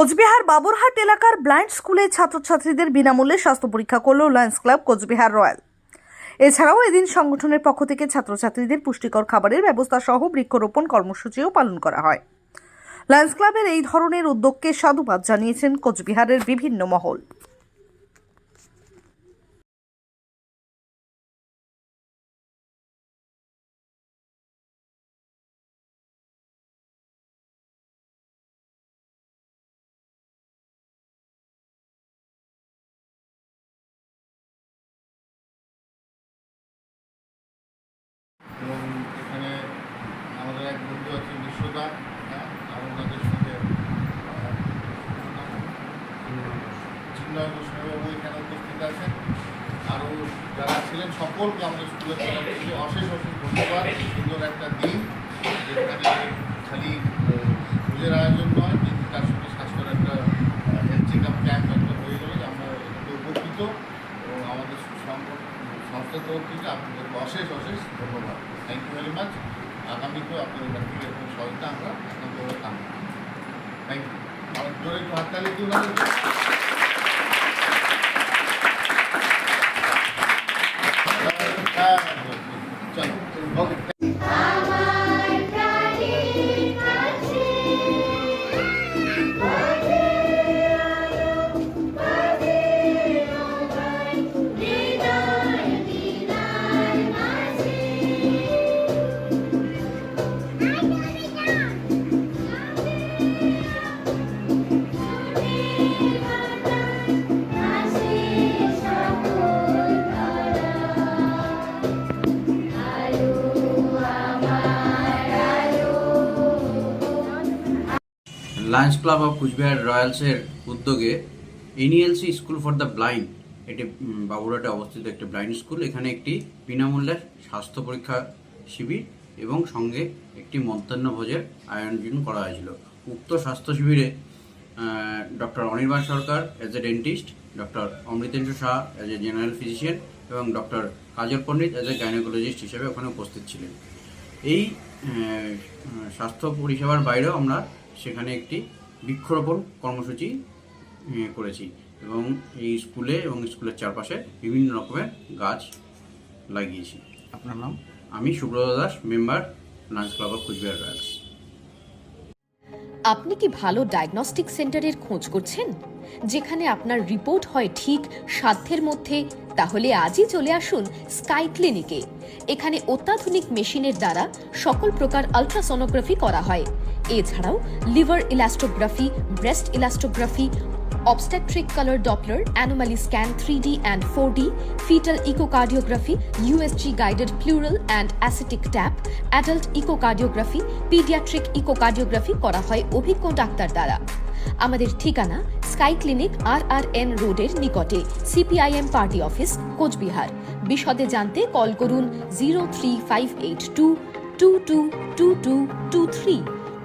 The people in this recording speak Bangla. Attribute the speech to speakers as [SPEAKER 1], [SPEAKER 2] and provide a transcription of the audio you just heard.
[SPEAKER 1] কোচবিহার বাবরহাট এলাকার ব্লাইন্ড স্কুলে ছাত্রছাত্রীদের বিনামূল্যে স্বাস্থ্য পরীক্ষা করল লায়ন্স ক্লাব কোচবিহার রয়্যাল। এছাড়াও এদিন সংগঠনের পক্ষ থেকে ছাত্রছাত্রীদের পুষ্টিকর খাবারের ব্যবস্থা সহ বৃক্ষরোপণ কর্মসূচিও পালন করা হয়। লায়ন্স ক্লাবের এই ধরনের উদ্যোগকে সাধুবাদ জানিয়েছেন কোচবিহারের বিভিন্ন মহল।
[SPEAKER 2] এক বন্ধু আছে বিশ্বদা হ্যাঁ এবং তাদের আহ, চিন্ময় গোস্বামীবাবু এখানে উপস্থিত আছেন। আরও যারা ছিলেন সকলকে আমাদের স্কুলের তরফ অশেষ অশেষ ধন্যবাদ। সুন্দর একটা দিন যেখানে খালি পুজোর আয়োজন নয় কিন্তু তার সঙ্গে স্বাস্থ্যের একটা হেলথ চেক আপ ক্যাম্প একটা হয়ে গেলে আমরা এটাতে উপকৃত। এবং আমাদের সংস্থার তরফ থেকে আপনাদেরকে অশেষ অশেষ ধন্যবাদ। থ্যাংক ইউ ভেরি মাচ আগামীতেও আপনাদের কাছ থেকে এরকম সহায়তা আমরা আপনাদের কামনা থ্যাংক ইউ আমার জোরে একটু হাততালি দিন
[SPEAKER 3] লায়ন্স ক্লাব অফ কুচবিহার রয়্যালসের উদ্যোগে NELC school for the blind এটি উম, বাবুরহাটে অবস্থিত একটি ব্লাইন্ড স্কুল এখানে একটি বিনামূল্যের স্বাস্থ্য পরীক্ষা শিবির এবং সঙ্গে একটি মধ্যাহ্ন ভোজের আয়োজন করা হয়েছিল। উক্ত স্বাস্থ্য শিবিরে doctor Anirban Sarkar as a dentist doctor Amritendra Shah as a general physician এবং doctor Kajal Pandit as a gynaecologist হিসেবে ওখানে উপস্থিত ছিলেন। এই স্বাস্থ্য পরিষেবার বাইরেও আমরা সেখানে একটি বৃক্ষরোপণ কর্মসূচি করেছি এবং এই স্কুলে এবং স্কুলের চারপাশে বিভিন্ন রকমের গাছ লাগিয়েছি।
[SPEAKER 4] আপনার নাম?
[SPEAKER 3] আমি Subrata Das member lions club of Coochbehar royals
[SPEAKER 5] আপনি কি ভালো ডায়াগনস্টিক সেন্টারের খোঁজ করছেন? যেখানে আপনার রিপোর্ট হয় ঠিক সাধ্যের মধ্যে তাহলে আজই চলে আসুন স্কাই ক্লিনিকে এখানে অত্যাধুনিক মেশিনের দ্বারা সকল প্রকার আলট্রাসোনোগ্রাফি করা হয়। এছাড়াও liver elastography, breast elastography, obstetric colour doppler, anomaly scan three D and four D fetal echocardiography, USG guided pleural and ascitic tap, adult echo cardiography paediatric echo cardiography করা হয় অভিজ্ঞ ডাক্তার দ্বারা। আমাদের ঠিকানা sky clinic R R N রোডের নিকটে, সিপিআইএম পার্টি অফিস, কোচবিহার। বিশদে জানতে কল করুন zero three five eight two two two two two two three.